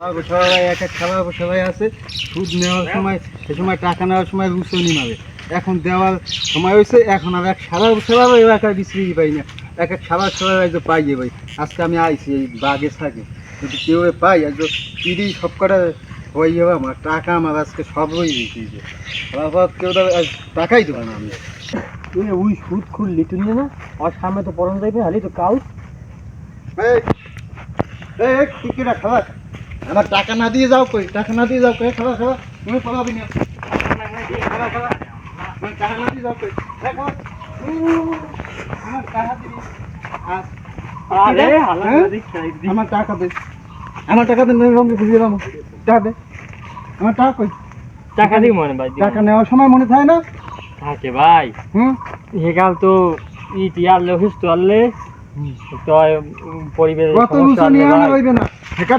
সবাই এক এক খেলার সবাই আছে। সুদ নেওয়ার সময় সে সময় টাকা নেওয়ার সময় রুসনি মারে এখন দেওয়ার সময় হয়েছে এখন আর এক সারা সেবার এলাকায় বিশ্রী পাই না। এক এক সারা সবাই আজ পাইয়ে ভাই আজকে আমি আইছি এই বাগে থাকে যদি কেউ পাই আজ পিড়ি সব কটা হয়ে যাবে আমার। টাকা আমার আজকে সব হয়ে দিয়েছে তারপর কেউ টাকাই দেবে না আমি। তুই ওই সুদ খুললি তুই না আর সামনে তো পড়ানো যাইবে হালি তো কাউ এই এই কিনা খাবার আমার টাকা না দিয়ে যাও কই? টাকা না দিয়ে যাও কই? খাবার খাবার তুমি পড়াবি না টাকা না দিয়ে যাও কই? এই, আমার টাকা দিবি আরে হ্যাঁ? হালা আমার টাকা দে। আমার টাকা দে রঙে বুঝিয়ে দাম টাকা দে। আমার টাকা কই? টাকা দিই মনে ভাই টাকা নেওয়ার সময় মনে থাকে না? থাকে ভাই। হুম? হেকাল তো ইটি আনলে অসুস্থ আনলে তো পরিবেশ কত নিয়ে আনা হইবে না? হেকা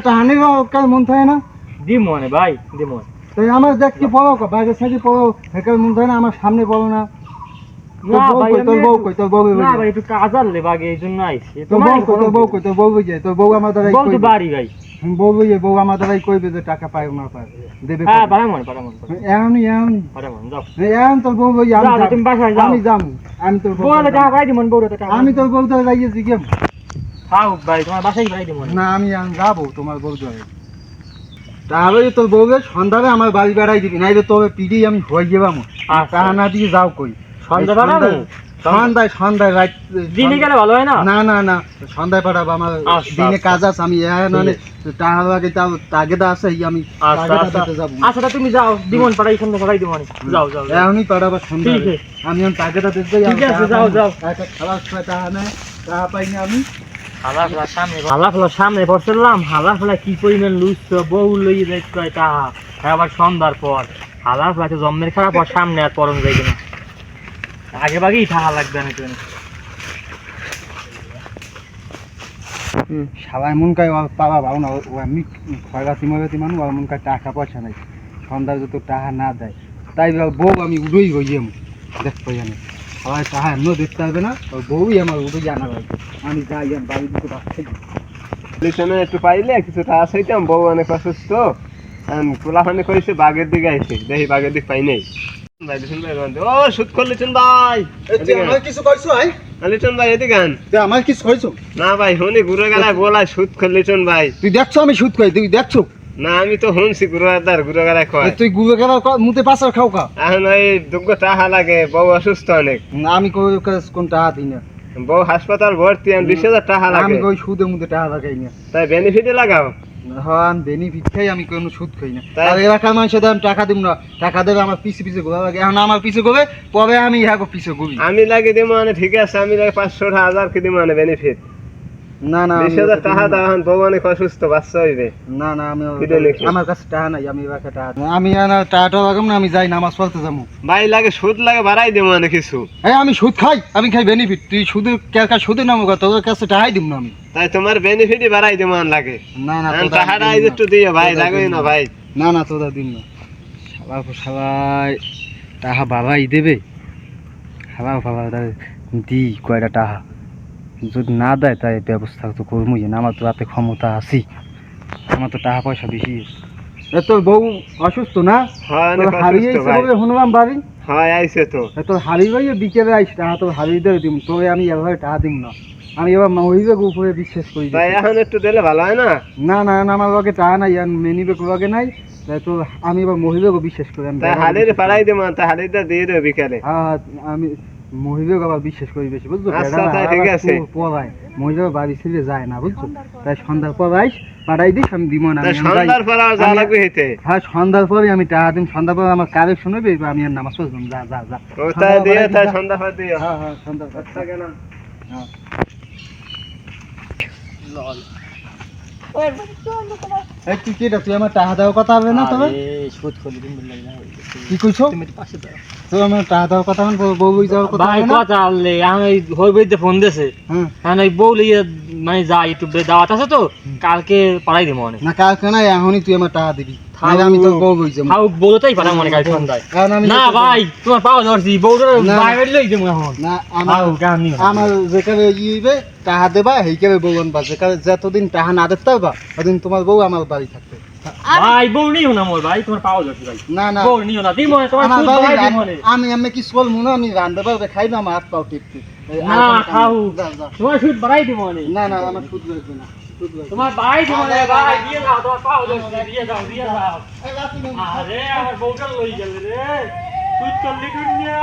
কাল মন থাকে না? দি মনে ভাই দি মনে। তাই আমার দেখতে পড়ো বাইরের সাইডে পড়ো মন থাকে না আমার সামনে পড়ো না। তো টাকা না দেবে এমন তোর বউ আমি যাও। আমি তোর পাই আমি তোর বউ দ্বারা লাগিয়েছি কেম খাও ভাই তোমার বাসায় পাই দি না আমি যাব তোমার বউ দ্বারা তাহলে তোর বউকে সন্ধ্যারে আমার বাড়ি বেড়াই দিবি নাইলে তোর পিড়ি আমি হয়ে যাবাম। টাকা না দিয়ে যাও কই? সন্ধ্যা সন্ধ্যায় সন্ধ্যায় রাত দিনে গেলে ভালো হয় না? না না না সন্ধ্যায় পাঠাবো আমার আচ্ছা, দিনে। কাজ আছে আমি তাগেদা আছে আমি আচ্ছা আচ্ছা। তা তুমি যাও দিমন পাড়াই সন্ধ্যা দিমন। যাও যাও পাঠাবো আমি তাগেদা যাও, যাও। খাবার টাকা পাইনি আমি। হালা ফেলা সামনে হালা ফেলা সামনে বসলাম হালা ফেলা কি পরিমাণ লুচ বউ লই দেখ কয় আবার সন্ধ্যার পর। হালা ফেলা তো জন্মের খারাপ আর সামনে আর পরম যাইবে না। আগে ভাগেই টাহা লাগবে না তুমি সবাই মন কায় পাবা ভালো না ও আমি খয়রাতি ময়রাতি মানুষ আর মন কায় টাকা পয়সা নাই। সন্ধ্যায় যত টাকা না দেয় তাই বল বউ আমি উড়োই হইয়াম দেখ পাই আমি সবাই টাকা এমনও দেখতে হবে না। ওর বউই আমার উড়োই জানা লাগবে আমি যাই আমি বাড়ি দিতে পারছি লিটনে একটু পাইলে কিছু টাকা চাইতাম বউ অনেক অসুস্থ। পোলাফানি করেছে বাগের দিকে আইছে। দেখি বাগের দিক পাই নাই। ভাই লিটন ভাই ও সুদ কর লিটন ভাই। আমার কিছু কইছো ভাই? লিটন ভাই এদিকে আন। তুই আমার কিছু কইছো? না ভাই শুনি ঘুরে গেলায় বলাই সুদ কর লিটন ভাই। তুই দেখছ আমি সুদ খাই তুই দেখছ? না আমি তো শুনছি ঘুরে দার ঘুরে তুই গুবে গেল মুতে পাশার খাও কা এখন ওই দুগ্গ টাকা লাগে বউ অসুস্থ অনেক। না, আমি কোন টাকা দিই না বউ হাসপাতাল ভর্তি আমি বিশ হাজার টাকা আমি লাগে। কই সুদে মুদে টাকা লাগাই না তাই বেনিফিটে লাগাও। হ্যাঁ আমি বেনিফিট খাই আমি কোনো সুদ খাই না তাই? আর এলাকার মানুষের টাকা দিব না। টাকা দেবে আমার পিছে পিছে লাগে। এখন আমার পিছে ঘুরে পরে আমি ইহাকে পিছে আমি লাগে দিব মানে ঠিক আছে আমি লাগে পাঁচশো হাজার কে দিব মানে বেনিফিট না না বিশ হাজার টাকা দিব না। দাও এখন বউ অনেক অসুস্থ বাচ্চা হইবে। না না আমি। আমার কাছে টাকা নাই আমি এলাকা টাকা আমি না টাকাটা লাগাম না আমি যাই নামাজ পড়তে যাব ভাই লাগে সুদ লাগে বাড়াই দিব মানে কিছু। এই আমি সুদ খাই আমি খাই বেনিফিট তুই সুদের কেরকা সুদে নামো কত তোর কাছে টাকাই দিব না আমি। তাই তোমার বেনিফিটই বাড়াই দিব মানে লাগে। না না টাকাটা আইজ একটু দিও ভাই দিন না ভাই। না না তোরা দিন না সবাই সবাই টাকা বাবাই দেবে। খাবার বাবা দি কয়টা টাকা যদি না দেয় তাই ব্যবস্থা তো করবই না। আমার তো রাতে ক্ষমতা আছি আমার তো টাকা পয়সা বেশি। তোর বউ অসুস্থ না? হয় হারিয়ে অসুস্থ বাড়ি? হয় আইছে তো। এ তোর হারিয়ে বিকেলে আইস টাকা তোর হারিয়ে দেবে দিম। তোরে আমি এভাবে টাকা দিব না। আমি এবার মহিবেগ উপরে বিশ্বাস করি। তাই এখন একটু দিলে ভালো হয় না? না না না আমার লগে টাকা নাই আর মেনিবেগ লগে নাই। তাই তো আমি এবার মহিবেগও বিশ্বাস করি। আমি হালির পাড়াই দিব তাই হালিটা দিয়ে দেবে বিকালে। হ্যাঁ আমি মহিবেগ আবার বিশ্বাস করি বেশি বুঝছ? আচ্ছা, ঠিক আছে। পড়ায়। বাড়ি ছেড়ে যায় না বুঝছ? তাই সন্ধ্যার পর আইস পাঠাই দিস আমি দিব না তাই আমি যাই। সন্ধ্যার পর আর যা লাগবে হেঁটে? হ্যাঁ সন্ধ্যার পরে আমি টাকা দিম সন্ধ্যার পর আমার কারেকশন হবে এবার আমি আর নামাজ পড়লাম যা যা যা। তাই দিয়ে তাই সন্ধ্যা পর হ্যাঁ হ্যাঁ সন্ধ্যার পর। আচ্ছা কেন হ্যাঁ। এই তুই কি তুই আমার টাকা দেওয়ার কথা হবে না তবে? সুদ করি তুমি লাগে কি কইছো? তুমি পাশে দাও তুই আমার টাকা দেওয়ার কথা হবে বউ বউ যাওয়ার কথা ভাই কথা আনলে আমি ওই হইবে ফোন দিয়েছে। হ্যাঁ বউ লিয়ে মানে যা একটু দাওয়াত আছে তো কালকে পাড়াই দিব না কালকে না এখনই তুই আমার টাকা দিবি। হ্যাঁ, যতদিন টাহা না দেখতে পারবা ওদিন তোমার বউ আমার বাড়ি থাকবে। ভাই বউ নিও না মোর ভাই তোমার পাওয়া যাচ্ছে ভাই। না না। বউ নিও না তোমার খুব ভাই আমি আমি কি সোল মুনা আমি রান্দে পারবে খাই না আমার হাত পাও টিপ না খাও। তোমার সুদ বাড়াই দিই না না আমার সুদ লাগবে না। তোমার ভাই তোমার ভাই দিয়ে দাও তোমার পাও দিয়ে দাও দিয়ে দাও আরে আমার বউটা লই গেল রে তুই তো লিখুন নিয়ে